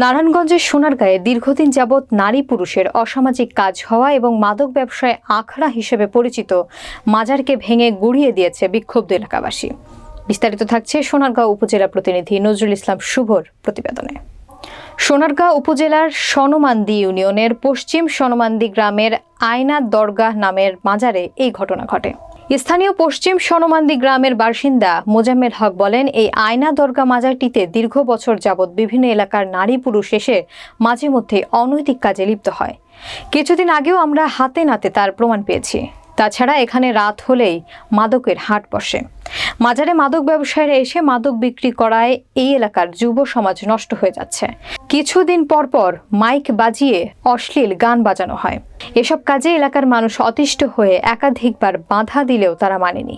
নারায়ণগঞ্জের সোনারগাঁয়ে দীর্ঘদিন যাবৎ নারী পুরুষের অসামাজিক কাজ হওয়া এবং মাদক ব্যবসায় আখড়া হিসেবে পরিচিত মাজারকে ভেঙে গুড়িয়ে দিয়েছে বিক্ষুব্ধ এলাকাবাসী। বিস্তারিত থাকছে সোনারগাঁও উপজেলা প্রতিনিধি নজরুল ইসলাম শুভর প্রতিবেদনে। সোনারগাঁও উপজেলার সনমান্দি ইউনিয়নের পশ্চিম সনমান্দি গ্রামের আয়না দরগাহ নামের মাজারে এই ঘটনা ঘটে। স্থানীয় পশ্চিম সনমান্দি গ্রামের বাসিন্দা মোজাম্মেল হক বলেন, এই আয়না দরগা মাজারটিতে দীর্ঘ বছর যাবৎ বিভিন্ন এলাকার নারী পুরুষ এসে মাঝে মধ্যে অনৈতিক কাজে লিপ্ত হয়। কিছুদিন আগেও আমরা হাতে নাতে তার প্রমাণ পেয়েছি। তাছাড়া এখানে রাত হলেই মাদকের হাট বসে। মাজারে মাদক ব্যবসায়ীরা এসে মাদক বিক্রি করায় এই এলাকার যুব সমাজ নষ্ট হয়ে যাচ্ছে। কিছুদিন পর পর মাইক বাজিয়ে অশ্লীল গান বাজানো হয়। এসব কাজে এলাকার মানুষ অতিষ্ঠ হয়ে একাধিকবার বাধা দিলেও তারা মানেনি।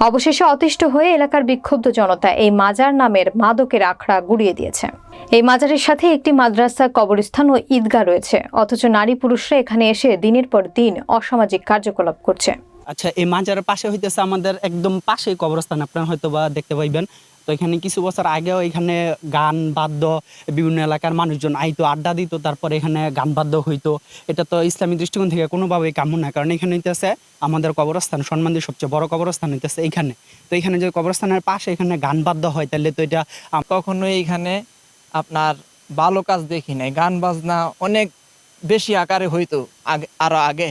অবশেষে অতিষ্ঠ হয়ে এলাকার বিক্ষুব্ধ জনতা এই মাজার নামের মাদকের আখড়া গুড়িয়ে দিয়েছে। এই মাজারের সাথে একটি মাদ্রাসা, কবরস্থান ও ঈদগাহ রয়েছে। অথচ নারী পুরুষরা এখানে এসে দিনের পর দিন অসামাজিক কার্যকলাপ করছে। আচ্ছা এই মাজারের পাশে হইতেছে আমাদের একদম পাশেই কবরস্থান, আপনারা হয়তো বা দেখতে পাইবেন। তো এখানে কিছু বছর আগেও এখানে গান বাদ্য, বিভিন্ন এলাকার মানুষজন আইতো, আড্ডা দিত, তারপরে এখানে গান বাদ্য হইতো। এটা তো ইসলামী দৃষ্টিকোণ থেকে কোনোভাবেই কাম্য না, কারণ এখানে হইতেছে আমাদের কবরস্থান সম্মানের সবচেয়ে বড় কবরস্থান হইতেছে এখানে তো এখানে যে কবরস্থানের পাশে এখানে গান বাদ্য হয়, তাহলে তো এটা কখনো এইখানে আপনার ভালো কাজ দেখি নাই। গান বাজনা অনেক বেশি আকারে হইতো আগে আরও আগে।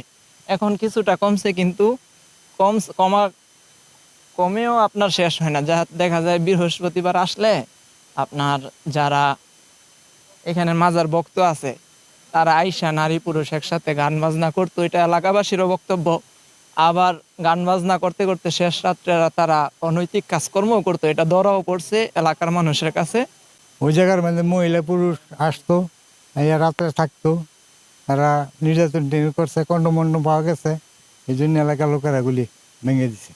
এখন কিছুটা কমছে কিন্তু কম কমা, কমেও আপনার শেষ হয় না। যা দেখা যায় বৃহস্পতিবার আসলে আপনার যারা এখানে মাজার ভক্ত আছে, তারা আইসা নারী পুরুষ একসাথে গান বাজনা করতো। এটা এলাকাবাসীরও বক্তব্য। আবার গান বাজনা করতে করতে শেষ রাত্রে তারা অনৈতিক কাজকর্মও করতো। এটা ধরাও পড়ছে এলাকার মানুষের কাছে। ওই জায়গার মধ্যে মহিলা পুরুষ আসতো রাত্রে থাকতো। তারা নির্যাতন করছে কন্ডমন্ড পাওয়া গেছে। এই জন্য এলাকার লোকেরা গুলি ভেঙে দিছে।